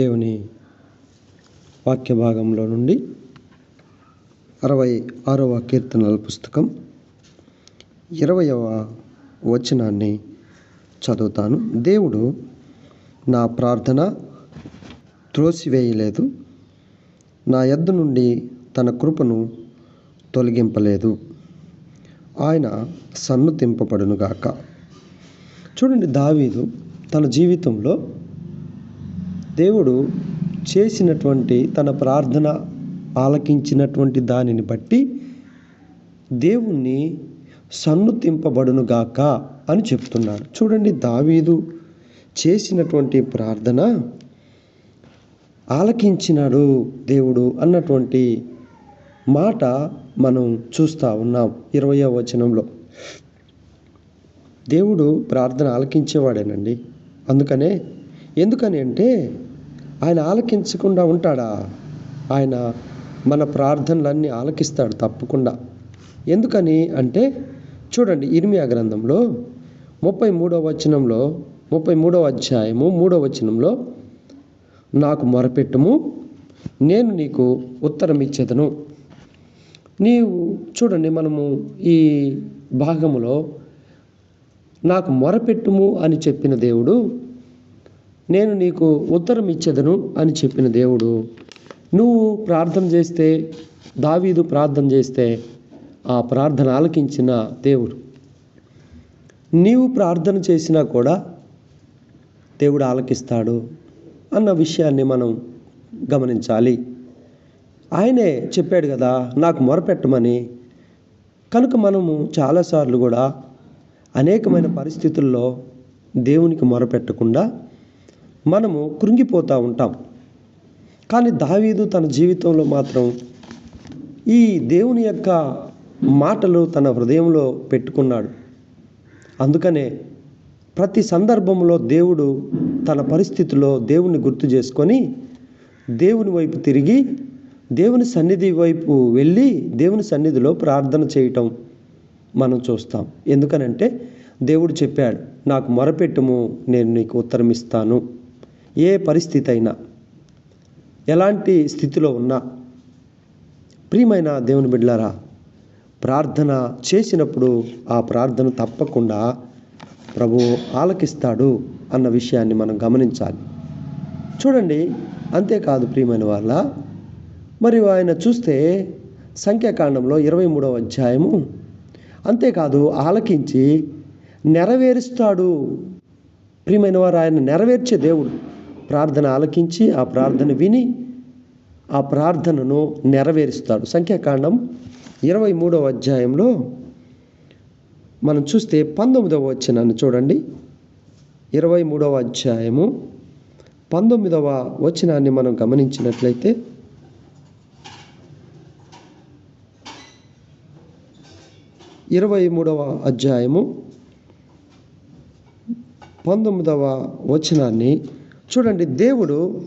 దేవుని వాక్య భాగంలో నుండి అరవై ఆరవ కీర్తనల పుస్తకం ఇరవయవ వచనాన్ని చదువుతాను. దేవుడు నా ప్రార్థన త్రోసివేయలేదు. నా ఎద్దు నుండి తన కృపను తొలగింపలేదు. ఆయన సన్ను తింపబడునుగాక చూడండి దావీదు తన జీవితంలో దేవుడు చేసినటువంటి తన ప్రార్థన ఆలకించినటువంటి దానిని బట్టి దేవుణ్ణి సన్నుతింపబడునుగాక అని చెప్తున్నాడు. చూడండి దావీదు చేసినటువంటి ప్రార్థన ఆలకించినాడు దేవుడు అన్నటువంటి మాట మనం చూస్తూ ఉన్నాం ఇరవయో వచనంలో. దేవుడు ప్రార్థన ఆలకించేవాడేనండి. అందుకనే ఎందుకని అంటే ఆయన ఆలకించకుండా ఉంటాడా? ఆయన మన ప్రార్థనలన్నీ ఆలకిస్తాడు తప్పకుండా. ఎందుకని అంటే చూడండి ఇర్మియా గ్రంథంలో ముప్పై మూడవ వచనంలో ముప్పై మూడవ అధ్యాయము మూడవ వచనంలో నాకు మొరపెట్టుము నేను నీకు ఉత్తరం ఇచ్చేదను నీవు చూడండి మనము ఈ భాగములో నాకు మొరపెట్టుము అని చెప్పిన దేవుడు నేను నీకు ఉత్తరం ఇచ్చేదను అని చెప్పిన దేవుడు నువ్వు ప్రార్థన చేస్తే దావీదు ప్రార్థన చేస్తే ఆ ప్రార్థన ఆలకించిన దేవుడు. నీవు ప్రార్థన చేసినా కూడా దేవుడు ఆలకిస్తాడు అన్న విషయాన్ని మనం గమనించాలి. ఆయనే చెప్పాడు కదా నాకు మొరపెట్టమని. కనుక మనము చాలాసార్లు కూడా అనేకమైన పరిస్థితుల్లో దేవునికి మొరపెట్టకుండా మనము కృంగిపోతూ ఉంటాం. కానీ దావీదు తన జీవితంలో మాత్రం ఈ దేవుని యొక్క మాటలు తన హృదయంలో పెట్టుకున్నాడు. అందుకనే ప్రతి సందర్భంలో దేవుడు తన పరిస్థితిలో దేవుని గుర్తు చేసుకొని దేవుని వైపు తిరిగి దేవుని సన్నిధి వైపు వెళ్ళి దేవుని సన్నిధిలో ప్రార్థన చేయటం మనం చూస్తాం. ఎందుకనంటే దేవుడు చెప్పాడు నాకు మొరపెట్టుము నేను నీకు ఉత్తరం ఇస్తాను ఏ పరిస్థితి అయినా ఎలాంటి స్థితిలో ఉన్నా ప్రియమైన దేవుని బిడ్డలారా ప్రార్థన చేసినప్పుడు ఆ ప్రార్థన తప్పకుండా ప్రభు ఆలకిస్తాడు అన్న విషయాన్ని మనం గమనించాలి. చూడండి అంతేకాదు ప్రియమైన వాళ్ళ మరియు ఆయన చూస్తే సంఖ్యాకాండంలో ఇరవై మూడవ అధ్యాయము అంతేకాదు ఆలకించి నెరవేరుస్తాడు. ప్రియమైన వారు ఆయన నెరవేర్చే దేవుడు. ప్రార్థన ఆలకించి ఆ ప్రార్థన విని ఆ ప్రార్థనను నెరవేరుస్తాడు. సంఖ్యాకాండం ఇరవై మూడవ అధ్యాయంలో మనం చూస్తే పంతొమ్మిదవ వచనాన్ని చూడండి. ఇరవై మూడవ అధ్యాయము పంతొమ్మిదవ వచనాన్ని మనం గమనించినట్లయితే ఇరవై మూడవ అధ్యాయము పంతొమ్మిదవ వచనాన్ని చూడండి దేవుడు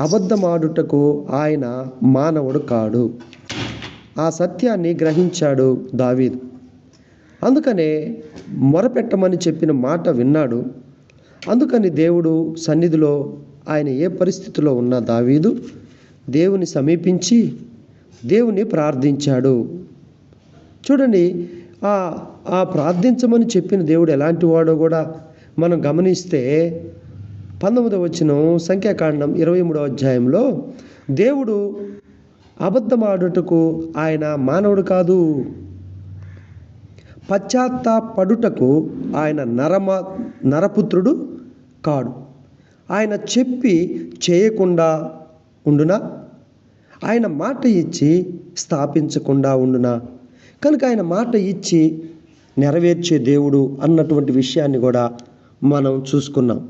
అబద్ధమాడుటకు ఆయన మానవుడు కాడు. ఆ సత్యాన్ని గ్రహించాడు దావీదు. అందుకనే మొరపెట్టమని చెప్పిన మాట విన్నాడు. అందుకని దేవుడు సన్నిధిలో ఆయన ఏ పరిస్థితిలో ఉన్న దావీదు దేవుని సమీపించి దేవుని ప్రార్థించాడు. చూడండి ఆ ఆ ప్రార్థించమని చెప్పిన దేవుడు ఎలాంటి వాడో కూడా మనం గమనిస్తే పంతొమ్మిదవ వచ్చిన సంఖ్యాకాండం ఇరవై మూడవ అధ్యాయంలో దేవుడు అబద్ధమాడుటకు ఆయన మానవుడు కాదు. పశ్చాత్తాపడుటకు ఆయన నరమ నరపుత్రుడు కాడు. ఆయన చెప్పి చేయకుండా ఉండునా? ఆయన మాట ఇచ్చి స్థాపించకుండా ఉండునా? కనుక ఆయన మాట ఇచ్చి నెరవేర్చే దేవుడు అన్నటువంటి విషయాన్ని కూడా మనం చూసుకున్నాం.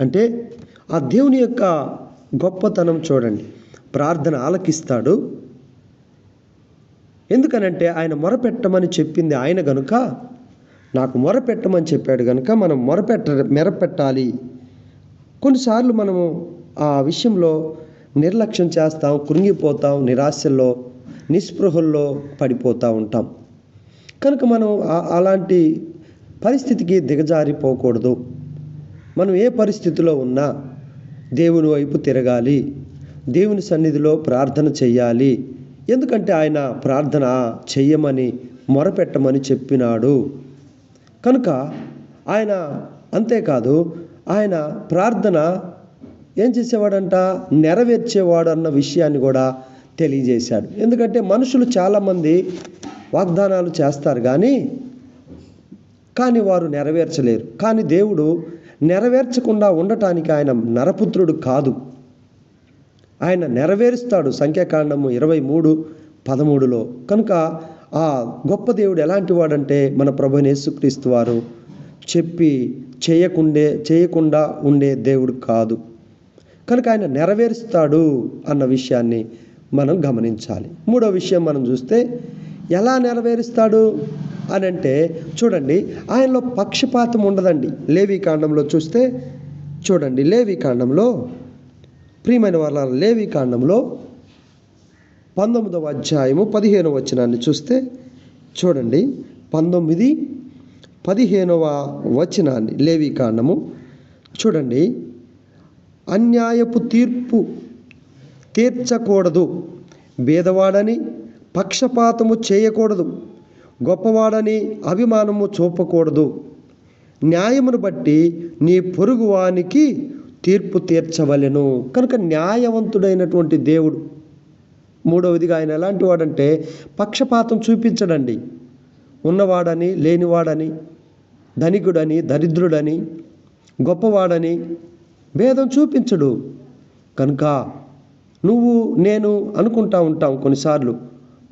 అంటే ఆ దేవుని యొక్క గొప్పతనం చూడండి. ప్రార్థన ఆలకిస్తాడు. ఎందుకనంటే ఆయన మొరపెట్టమని చెప్పింది ఆయన గనుక నాకు మొరపెట్టమని చెప్పాడు కనుక మనం మొరపెట్ట మెరపెట్టాలి. కొన్నిసార్లు మనము ఆ విషయంలో నిర్లక్ష్యం చేస్తాం కృంగిపోతాం నిరాశల్లో నిస్పృహల్లో పడిపోతూ ఉంటాం. కనుక మనం అలాంటి పరిస్థితికి దిగజారిపోకూడదు. మనం ఏ పరిస్థితిలో ఉన్నా దేవుని వైపు తిరగాలి. దేవుని సన్నిధిలో ప్రార్థన చెయ్యాలి. ఎందుకంటే ఆయన ప్రార్థన చెయ్యమని మొరపెట్టమని చెప్పినాడు. కనుక ఆయన అంతేకాదు ఆయన ప్రార్థన ఏం చేసేవాడంట? నెరవేర్చేవాడు అన్న విషయాన్ని కూడా తెలియజేశాడు. ఎందుకంటే మనుషులు చాలామంది వాగ్దానాలు చేస్తారు కానీ కానీ వారు నెరవేర్చలేరు. కానీ దేవుడు నెరవేర్చకుండా ఉండటానికి ఆయన నరపుత్రుడు కాదు. ఆయన నెరవేరుస్తాడు సంఖ్యాకాండము ఇరవై మూడు పదమూడులో. కనుక ఆ గొప్ప దేవుడు ఎలాంటి వాడంటే మన ప్రభు యేసుక్రీస్తు వారు చెప్పి చేయకుండే చేయకుండా ఉండే దేవుడు కాదు. కనుక ఆయన నెరవేరుస్తాడు అన్న విషయాన్ని మనం గమనించాలి. మూడో విషయం మనం చూస్తే ఎలా నెరవేరుస్తాడు? అని అంటే చూడండి ఆయనలో పక్షపాతం ఉండదండి. లేవి కాండంలో చూస్తే చూడండి లేవి కాండంలో ప్రియమైన వాళ్ళ లేవి కాండంలో పంతొమ్మిదవ అధ్యాయము పదిహేనవ వచనాన్ని చూస్తే చూడండి పంతొమ్మిది పదిహేనవ వచనాన్ని లేవి కాండము చూడండి అన్యాయపు తీర్పు తీర్చకూడదు భేదవాడని పక్షపాతము చేయకూడదు. గొప్పవాడని అభిమానము చూపకూడదు. న్యాయమును బట్టి నీ పొరుగువానికి తీర్పు తీర్చవలెను. కనుక న్యాయవంతుడైనటువంటి దేవుడు. మూడవదిగా ఆయన ఎలాంటి వాడంటే పక్షపాతం చూపించడండి. ఉన్నవాడని లేనివాడని ధనికుడని దరిద్రుడని గొప్పవాడని భేదం చూపించడు. కనుక నువ్వు నేను అనుకుంటా ఉంటాం కొన్నిసార్లు.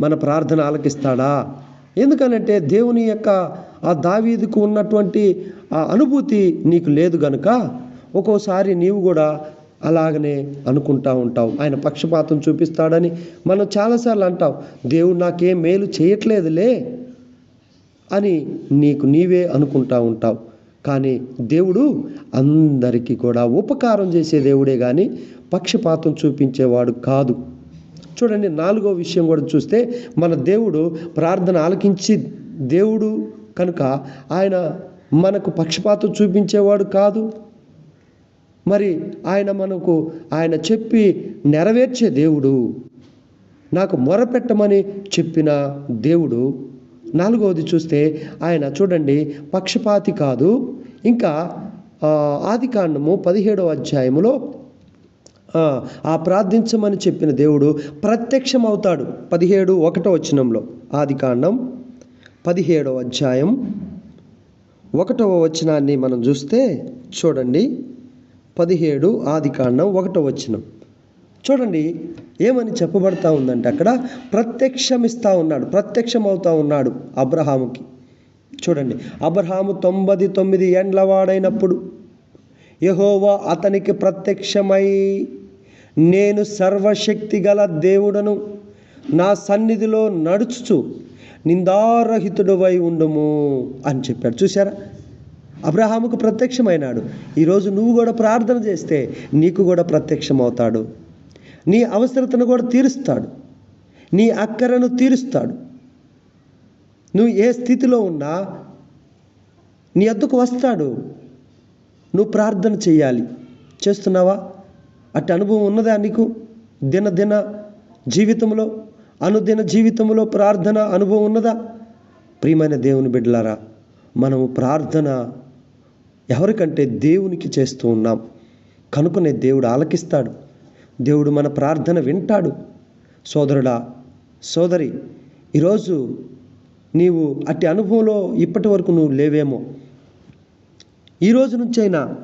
మన ప్రార్థన ఆలకిస్తాడా? ఎందుకనంటే దేవుని యొక్క ఆ దావీదుకు ఉన్నటువంటి ఆ అనుభూతి నీకు లేదు గనుక ఒక్కోసారి నీవు కూడా అలాగనే అనుకుంటా ఉంటావు. ఆయన పక్షపాతం చూపిస్తాడని మనం చాలాసార్లు అంటాం. దేవుడు నాకేం మేలు చేయట్లేదులే అని నీకు నీవే అనుకుంటా ఉంటావు. కానీ దేవుడు అందరికీ కూడా ఉపకారం చేసే దేవుడే కానీ పక్షపాతం చూపించేవాడు కాదు. చూడండి నాలుగో విషయం కూడా చూస్తే మన దేవుడు ప్రార్థన ఆలకించి దేవుడు కనుక ఆయన మనకు పక్షపాతం చూపించేవాడు కాదు. మరి ఆయన మనకు ఆయన చెప్పి నెరవేర్చే దేవుడు నాకు మొరపెట్టమని చెప్పిన దేవుడు. నాలుగవది చూస్తే ఆయన చూడండి పక్షపాతి కాదు. ఇంకా ఆది కాండము పదిహేడవ అధ్యాయములో ఆ, ప్రార్థించమని చెప్పిన దేవుడు ప్రత్యక్షమవుతాడు. పదిహేడు ఒకటో వచనంలో. ఆది కాండం పదిహేడవ అధ్యాయం ఒకటవ వచనాన్ని మనం చూస్తే చూడండి. పదిహేడు ఆది కాండం ఒకటో వచనం. చూడండి ఏమని చెప్పబడతా ఉందంటే అక్కడ ప్రత్యక్షమిస్తూ ఉన్నాడు ప్రత్యక్షమవుతా ఉన్నాడు అబ్రహాముకి. చూడండి అబ్రహాము తొంభై తొమ్మిది ఏండ్ల వాడైనప్పుడు యహోవా అతనికి ప్రత్యక్షమై నేను సర్వశక్తి గల దేవుడను. నా సన్నిధిలో నడుచుచు నిందారహితుడవై ఉండుము అని చెప్పాడు. చూసారా అబ్రహాముకు ప్రత్యక్షమైనాడు. ఈరోజు నువ్వు కూడా ప్రార్థన చేస్తే నీకు కూడా ప్రత్యక్షమవుతాడు. నీ అవసరతను కూడా తీరుస్తాడు. నీ అక్కరను తీరుస్తాడు. నువ్వు ఏ స్థితిలో ఉన్నా నీ అద్దకు వస్తాడు. నువ్వు ప్రార్థన చేయాలి. చేస్తున్నావా? అట్టి అనుభవం ఉన్నదా నీకు? దినదిన జీవితంలో అనుదిన జీవితంలో ప్రార్థన అనుభవం ఉన్నదా? ప్రియమైన దేవుని బిడ్డలారా మనము ప్రార్థన ఎవరికంటే దేవునికి చేస్తూ ఉన్నాం. కనుకనే దేవుడు ఆలకిస్తాడు. దేవుడు మన ప్రార్థన వింటాడు. సోదరుడా సోదరి ఈరోజు నీవు అట్టి అనుభవంలో ఇప్పటి వరకు నువ్వు లేవేమో. ఈ రోజు నుంచైనా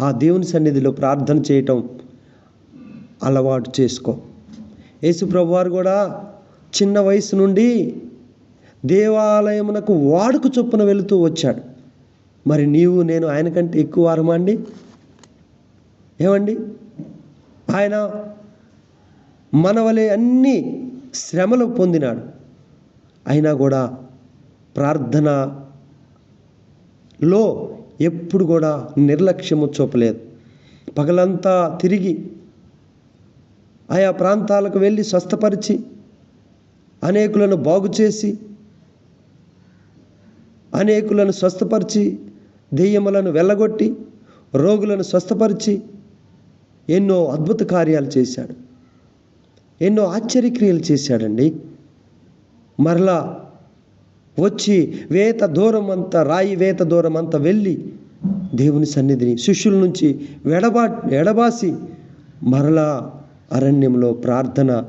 ఆ దేవుని సన్నిధిలో ప్రార్థన చేయటం అలవాటు చేసుకో. యేసుప్రభు వారు కూడా చిన్న వయసు నుండి దేవాలయమునకు వాడుకు చొప్పున వెళుతూ వచ్చాడు. మరి నీవు నేను ఆయన కంటే ఎక్కువ వారమా అండి? ఏమండి? ఆయన మనవలే అన్ని శ్రమలు పొందినాడు. అయినా కూడా ప్రార్థనలో ఎప్పుడు కూడా నిర్లక్ష్యము చూపలేదు. పగలంతా తిరిగి ఆయా ప్రాంతాలకు వెళ్ళి స్వస్థపరిచి అనేకులను బాగు చేసి అనేకులను స్వస్థపరిచి దెయ్యములను వెళ్ళగొట్టి రోగులను స్వస్థపరిచి ఎన్నో అద్భుత కార్యాలు చేశాడు. ఎన్నో ఆశ్చర్యక్రియలు చేశాడండి. మరలా వచ్చి వేత దూరం అంతా రాయి వేత దూరం అంతా వెళ్ళి దేవుని సన్నిధిని శిష్యుల నుంచి వెడబా ఎడబాసి మరలా అరణ్యంలో ప్రార్థన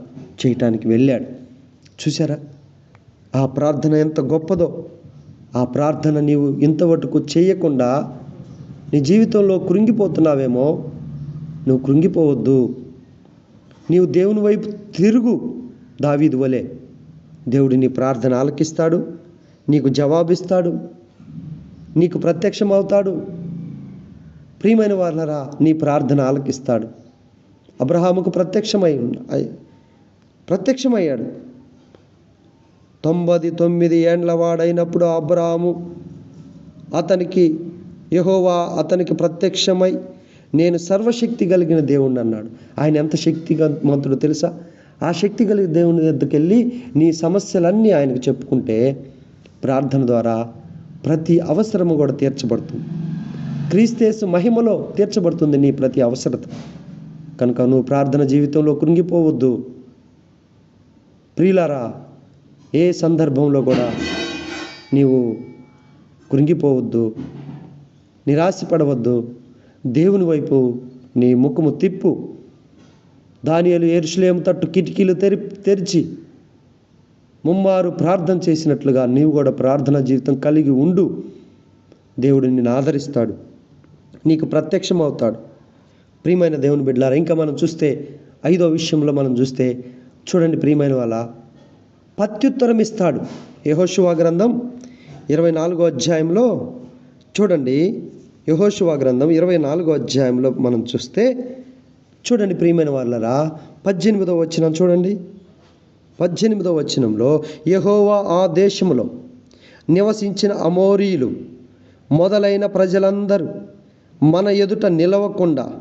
చేయటానికి వెళ్ళాడు. చూసారా ఆ ప్రార్థన ఎంత గొప్పదో. ఆ ప్రార్థన నీవు ఇంతవరకు చేయకుండా నీ జీవితంలో కృంగిపోతున్నావేమో నువ్వు కృంగిపోవద్దు. నీవు దేవుని వైపు తిరుగు దావీదు వలె. దేవుడు నీ ప్రార్థన ఆలకిస్తాడు నీకు జవాబిస్తాడు నీకు ప్రత్యక్షమవుతాడు. ప్రియమైన వాళ్ళరా నీ ప్రార్థన ఆలకిస్తాడు. అబ్రహాముకు ప్రత్యక్షమై ప్రత్యక్షమయ్యాడు. తొంభై తొమ్మిది ఏండ్ల వాడైనప్పుడు అబ్రహాము అతనికి యహోవా అతనికి ప్రత్యక్షమై నేను సర్వశక్తి కలిగిన దేవుణ్ణి అన్నాడు. ఆయన ఎంత శక్తిమంతుడో తెలుసా? ఆ శక్తి కలిగిన దేవుని దగ్గరికి నీ సమస్యలన్నీ ఆయనకు చెప్పుకుంటే ప్రార్థన ద్వారా ప్రతి అవసరము కూడా తీర్చబడుతుంది. క్రీస్తేసు మహిమలో తీర్చబడుతుంది నీ ప్రతి అవసరత. కనుక నువ్వు ప్రార్థన జీవితంలో కృంగిపోవద్దు. ప్రియులారా ఏ సందర్భంలో కూడా నీవు కృంగిపోవద్దు నిరాశపడవద్దు. దేవుని వైపు నీ ముఖము తిప్పు. దానియలు ఏరుషులేము తట్టు కిటికీలు తెరి తెరిచి ముమ్మారు ప్రార్థన చేసినట్లుగా నీవు కూడా ప్రార్థన జీవితం కలిగి ఉండు. దేవుడు నిన్ను ఆదరిస్తాడు. నీకు ప్రత్యక్షం అవుతాడు ప్రియమైన దేవుని బిడ్డలారా ఇంకా మనం చూస్తే ఐదో విషయంలో మనం చూస్తే చూడండి ప్రియమైన వాళ్ళ ప్రత్యుత్తరం ఇస్తాడు. యహోశివా గ్రంథం ఇరవై నాలుగో అధ్యాయంలో చూడండి. యహోశివా గ్రంథం ఇరవై నాలుగో అధ్యాయంలో మనం చూస్తే చూడండి ప్రియమైన వాళ్ళరా పద్దెనిమిదో వచ్చినం చూడండి. పద్దెనిమిదో వచనంలో యహోవా ఆ దేశంలో నివసించిన అమోరీయులు మొదలైన ప్రజలందరూ మన ఎదుట నిలవకుండా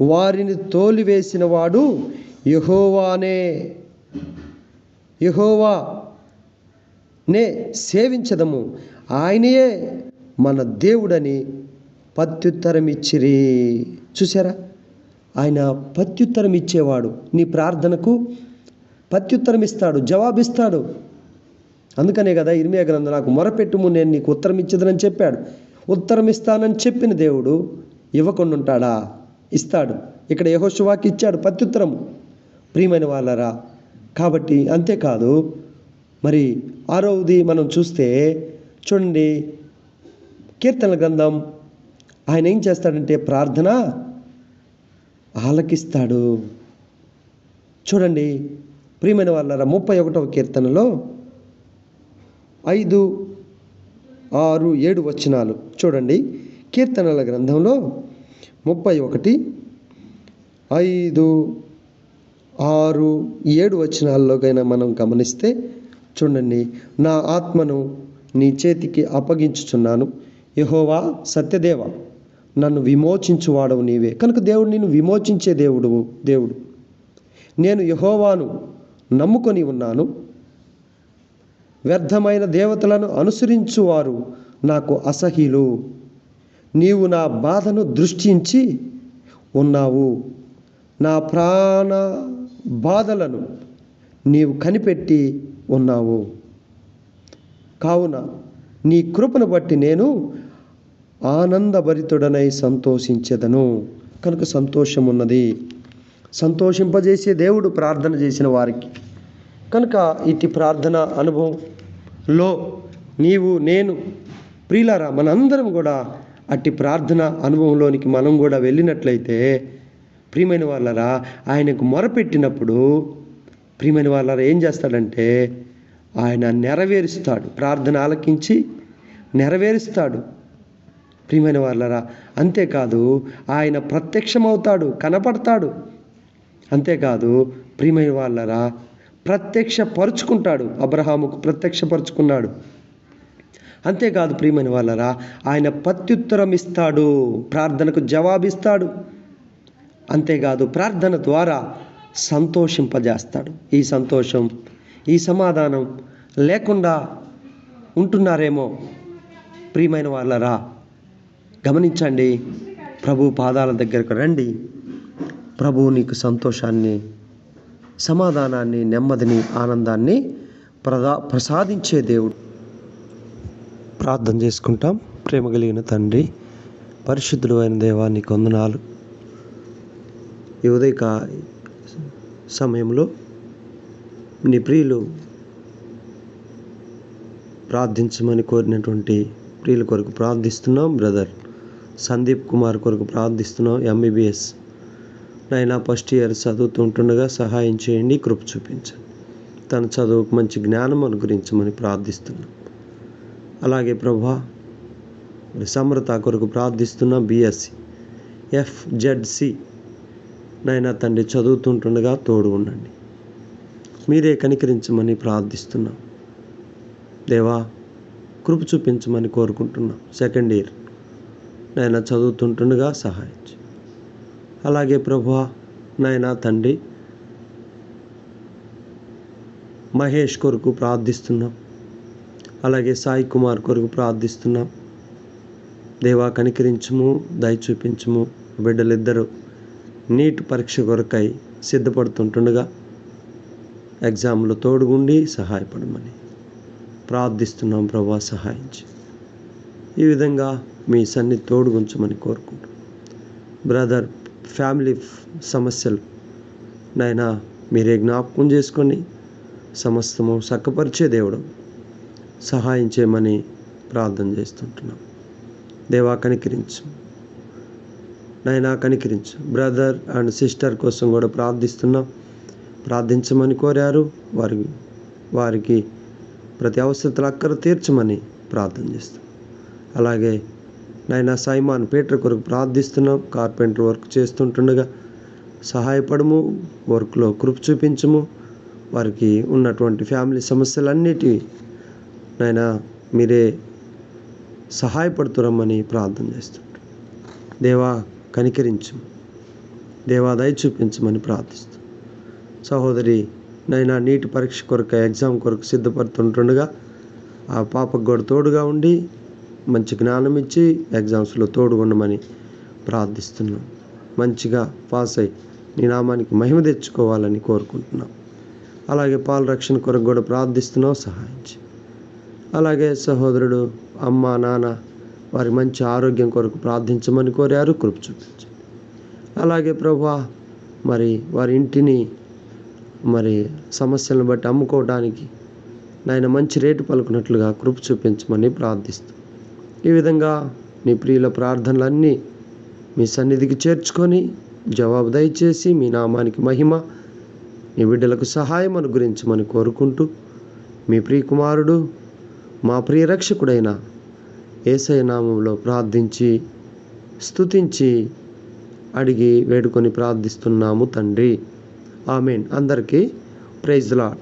వారిని తోలివేసిన వాడు యహోవానే యహోవా నే సేవించదము. ఆయనయే మన దేవుడని ప్రత్యుత్తరం ఇచ్చిరి చూసారా ఆయన ప్రత్యుత్తరం ఇచ్చేవాడు నీ ప్రార్థనకు పత్యుత్తరం ఇస్తాడు జవాబిస్తాడు. అందుకనే కదా ఇర్మియా గ్రంథం నాకు మొరపెట్టుము నేను నీకు ఉత్తరం ఇచ్చేదనని చెప్పాడు. ఉత్తరం ఇస్తానని చెప్పిన దేవుడు ఇవ్వకుండా ఉంటాడా ఇస్తాడు. ఇక్కడ యహోశువాకి ఇచ్చాడు ప్రత్యుత్తరం ప్రియమైన వాళ్ళరా కాబట్టి అంతేకాదు మరి ఆరవది మనం చూస్తే చూడండి కీర్తనల గ్రంథం ఆయన ఏం చేస్తాడంటే ప్రార్థన ఆలకిస్తాడు. చూడండి ప్రియమైన వాళ్ళరా ముప్పై ఒకటవ కీర్తనలో ఐదు ఆరు ఏడు వచనాలు. చూడండి కీర్తనల గ్రంథంలో ముప్పై ఒకటి ఐదు ఆరు ఏడు వచనాల్లోకైనా మనం గమనిస్తే చూడండి నా ఆత్మను నీ చేతికి అప్పగించుచున్నాను. యహోవా సత్యదేవ నన్ను విమోచించువాడవు నీవే. కనుక దేవుడు నిన్ను విమోచించే దేవుడు దేవుడు. నేను యహోవాను నమ్ముకొని ఉన్నాను. వ్యర్థమైన దేవతలను అనుసరించువారు నాకు అసహ్యులు. నీవు నా బాధను దృష్టించి ఉన్నావు. నా ప్రాణ బాధలను నీవు కనిపెట్టి ఉన్నావు. కావున నీ కృపను బట్టి నేను ఆనందభరితుడనై సంతోషించెదను. కనుక సంతోషం ఉన్నది సంతోషింపజేసే దేవుడు ప్రార్థన చేసిన వారికి. కనుక ఇటు ప్రార్థన అనుభవంలో నీవు నేను ప్రియులారా మనందరం కూడా అట్టి ప్రార్థన అనుభవంలోనికి మనం కూడా వెళ్ళినట్లయితే ప్రియమైన వాళ్ళరా ఆయనకు మొరపెట్టినప్పుడు ప్రియమైన వాళ్ళరా ఏం చేస్తాడంటే ఆయన నెరవేరుస్తాడు. ప్రార్థన ఆలకించి నెరవేరుస్తాడు. ప్రియమైన వాళ్ళరా అంతేకాదు ఆయన ప్రత్యక్షమవుతాడు కనపడతాడు. అంతేకాదు ప్రియమైన వాళ్ళరా ప్రత్యక్ష పరుచుకుంటాడు అబ్రహాముకు ప్రత్యక్షపరుచుకున్నాడు. అంతేకాదు ప్రియమైన వాళ్ళరా ఆయన ప్రత్యుత్తరం ఇస్తాడు ప్రార్థనకు జవాబిస్తాడు. అంతేకాదు ప్రార్థన ద్వారా సంతోషింపజేస్తాడు. ఈ సంతోషం ఈ సమాధానం లేకుండా ఉంటున్నారేమో ప్రియమైన వాళ్ళరా గమనించండి. ప్రభు పాదాల దగ్గరకు రండి. ప్రభువు నీకు సంతోషాన్ని సమాధానాన్ని నెమ్మదిని ఆనందాన్ని ప్రదా ప్రసాదించే దేవుడు. ప్రార్థన చేసుకుంటాం. ప్రేమ కలిగిన తండ్రి పరిశుద్ధుడు అయిన దేవాన్ని కొందనాలు ఈ ఉదయక సమయంలో నీ ప్రియులు ప్రార్థించమని కోరినటువంటి ప్రియుల కొరకు ప్రార్థిస్తున్నాం. బ్రదర్ సందీప్ కుమార్ కొరకు ప్రార్థిస్తున్నాం. ఎంబీబీఎస్ నైనా ఫస్ట్ ఇయర్ చదువుతుంటుండగా సహాయం చేయండి కృప చూపించండి. తన చదువుకు మంచి జ్ఞానం అనుగ్రహించమని ప్రార్థిస్తున్నాం. అలాగే ప్రభా మరి సమృత కొరకు ప్రార్థిస్తున్న బీఎస్సీ ఎఫ్జెడ్సి నైనా తండ్రి చదువుతుంటుండగా తోడు ఉండండి. మీరే కనికరించమని ప్రార్థిస్తున్నాం. దేవా కృప చూపించమని కోరుకుంటున్నాం. సెకండ్ ఇయర్ నాయన చదువుతుంటుండగా సహాయించు. అలాగే ప్రభా నాయన తండ్రి మహేష్ కొరకు ప్రార్థిస్తున్నాం. అలాగే సాయి కుమార్ కొరకు ప్రార్థిస్తున్నాం. దేవా కనికరించుము దయ చూపించుము బిడ్డలిద్దరూ నీట్ పరీక్ష కొరకై సిద్ధపడుతుంటుండగా ఎగ్జామ్లో తోడుగుండి సహాయపడమని ప్రార్థిస్తున్నాం ప్రభా సహాయించి. ఈ విధంగా మీ సన్ని తోడుగుంచమని కోరుకుంటున్నాం బ్రదర్ ఫ్యామిలీ సమస్యలు నైనా మీరే జ్ఞాపకం చేసుకొని సమస్తము చక్కపరిచే దేవుడు సహాయం చేయమని ప్రార్థన చేస్తుంటున్నాం. దేవా కనికరించు. నైనా కనికరించు. బ్రదర్ అండ్ సిస్టర్ కోసం కూడా ప్రార్థిస్తున్నాం. ప్రార్థించమని కోరారు. వారి వారికి ప్రతి అవసరతలు అక్కర తీర్చమని ప్రార్థన చేస్తాం అలాగే నాయన సైమాన్ పీటర్ కొరకు ప్రార్థిస్తున్నాం. కార్పెంటర్ వర్క్ చేస్తుంటుండగా సహాయపడము వర్క్లో కృప చూపించము. వారికి ఉన్నటువంటి ఫ్యామిలీ సమస్యలన్నిటి నాయన మీరే సహాయపడుతురమ్మని ప్రార్థన చేస్తుంటాం దేవా కనికరించు. దేవా దయ చూపించమని ప్రార్థిస్తాం. సహోదరి నైనా నీటి పరీక్ష కొరకు ఎగ్జామ్ కొరకు సిద్ధపడుతుంటుండగా ఆ పాపకు కూడా తోడుగా ఉండి మంచి జ్ఞానం ఇచ్చి ఎగ్జామ్స్లో తోడు ఉండమని ప్రార్థిస్తున్నాం. మంచిగా పాస్ అయ్యి నీ నామానికి మహిమ తెచ్చుకోవాలని కోరుకుంటున్నాం. అలాగే పాల రక్షణ కొరకు కూడా ప్రార్థిస్తున్నాం సహాయించి. అలాగే సహోదరుడు అమ్మ నాన్న వారి మంచి ఆరోగ్యం కొరకు ప్రార్థించమని కోరారు కృప చూపించండి అలాగే ప్రభా మరి వారి ఇంటిని మరి సమస్యలను బట్టి అమ్ముకోవడానికి నాయన మంచి రేటు పలుకున్నట్లుగా కృప చూపించమని ప్రార్థిస్తూ ఈ విధంగా నీ ప్రియుల ప్రార్థనలన్నీ మీ సన్నిధికి చేర్చుకొని జవాబు దయచేసి మీ నామానికి మహిమ నీ బిడ్డలకు సహాయం అనుగురించమని కోరుకుంటూ మీ ప్రియ కుమారుడు మా ప్రియ రక్షకుడైన నామంలో ప్రార్థించి స్తుతించి అడిగి వేడుకొని ప్రార్థిస్తున్నాము తండ్రి. ఆమెన్. అందరికీ ప్రైజ్ లాడ్.